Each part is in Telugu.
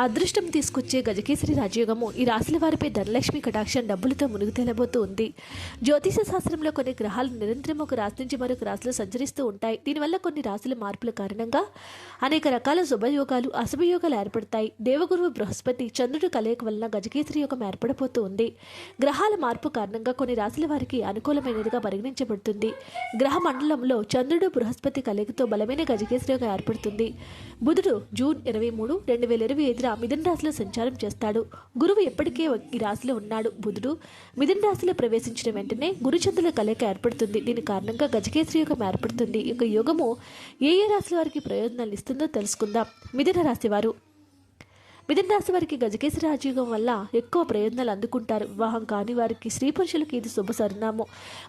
అదృష్టం తీసుకొచ్చే గజకేసరి రాజయోగము ఈ రాశుల వారిపై ధనలక్ష్మి కటాక్షం డబ్బులతో మునుగు తేలబోతూ ఉంది జ్యోతిష శాస్త్రంలో కొన్ని గ్రహాలు నిరంతరం ఒక రాశి నుంచి మరొక రాశిలో సంచరిస్తూ ఉంటాయి. దీనివల్ల కొన్ని రాశుల మార్పుల కారణంగా అనేక రకాల శుభయోగాలు అశుభయోగాలు ఏర్పడతాయి. దేవగురువు బృహస్పతి చంద్రుడు కలయిక వలన గజకేసరి యోగం ఏర్పడబోతూ ఉంది గ్రహాల మార్పు కారణంగా కొన్ని రాశుల వారికి అనుకూలమైనదిగా పరిగణించబడుతుంది. గ్రహ మండలంలో చంద్రుడు బృహస్పతి కలయికతో బలమైన గజకేసరి యోగం ఏర్పడుతుంది. బుధుడు జూన్ ఇరవై మూడు రెండు వేల ఇరవై చంద్ర మిథున రాశిలో సంచారం చేస్తాడు. గురువు ఎప్పటికే ఈ రాశిలో ఉన్నాడు. బుధుడు మిథున రాశిలో ప్రవేశించిన వెంటనే గురుచంద్రుల కలయిక ఏర్పడుతుంది. దీని కారణంగా గజకేసరి యోగం ఏర్పడుతుంది. ఈ యొక్క యోగము ఏ ఏ రాశి వారికి ప్రయోజనాలు ఇస్తుందో తెలుసుకుందాం. మిథున రాశి వారు. మిథున రాశి వారికి గజకేశ రాజయోగం వల్ల ఎక్కువ ప్రయోజనాలు అందుకుంటారు. వివాహం కాని వారికి స్త్రీ పురుషులకు ఇది శుభ సరినామం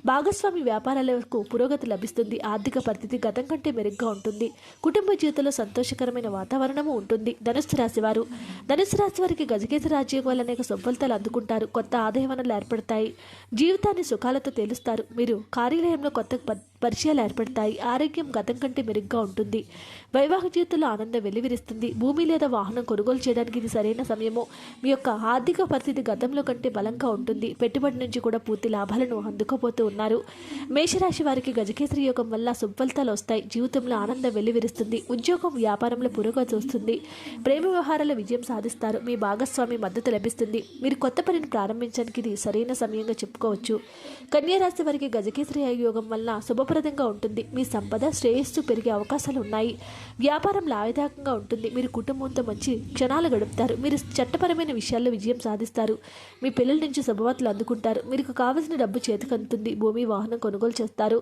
భాగస్వామి వ్యాపారాలకు పురోగతి లభిస్తుంది. ఆర్థిక పరిస్థితి గతం కంటే మెరుగ్గా ఉంటుంది. కుటుంబ జీవితంలో సంతోషకరమైన వాతావరణము ఉంటుంది. ధనుస్సు రాశి వారు. ధనుస్సు రాశి వారికి గజకేశ రాజయోగం వల్ల అనేక శుభఫలితాలు అందుకుంటారు. కొత్త ఆదాయ వనరులు ఏర్పడతాయి. జీవితాన్ని సుఖాలతో తేలుస్తారు. మీరు కార్యాలయంలో కొత్త ప- పరిచయాలు ఏర్పడతాయి. ఆరోగ్యం గతం కంటే మెరుగ్గా ఉంటుంది. వైవాహిక జీవితంలో ఆనందం వెల్లివిరుస్తుంది భూమి లేదా వాహనం కొనుగోలు చేయడానికి ఇది సరైన సమయము మీ యొక్క ఆర్థిక పరిస్థితి గతంలో కంటే బలంగా ఉంటుంది. పెట్టుబడి నుంచి కూడా పూర్తి లాభాలను అందుకోబోతూ ఉన్నారు. మేషరాశి వారికి గజకేసరి యోగం వల్ల సుఫలితాలు వస్తాయి. జీవితంలో ఆనందం వెల్లివిరుస్తుంది ఉద్యోగం వ్యాపారంలో పురోగతి వస్తుంది. ప్రేమ వ్యవహారాల విజయం సాధిస్తారు. మీ భాగస్వామి మద్దతు లభిస్తుంది. మీరు కొత్త పనిని ప్రారంభించడానికి ఇది సరైన సమయంగా చెప్పుకోవచ్చు. కన్యా రాశి వారికి గజకేసరి యోగం వల్ల శుభ లాభప్రదంగా ఉంటుంది. మీ సంపద శ్రేయస్సు పెరిగే అవకాశాలు ఉన్నాయి వ్యాపారం లాభదాయకంగా ఉంటుంది. మీరు కుటుంబంతో మంచి క్షణాలు గడుపుతారు. మీరు చట్టపరమైన విషయాల్లో విజయం సాధిస్తారు. మీ పిల్లల నుంచి శుభవార్తలు అందుకుంటారు. మీకు కావలసిన డబ్బు చేతికి అందుతుంది. భూమి వాహనం కొనుగోలు చేస్తారు.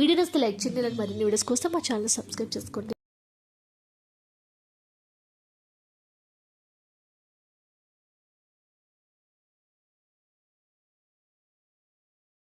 వీడియో నస్తే లైక్ చేయండి. మరిన్ని వీడియోస్ కోసం మా ఛానల్ సబ్స్క్రైబ్ చేసుకోండి.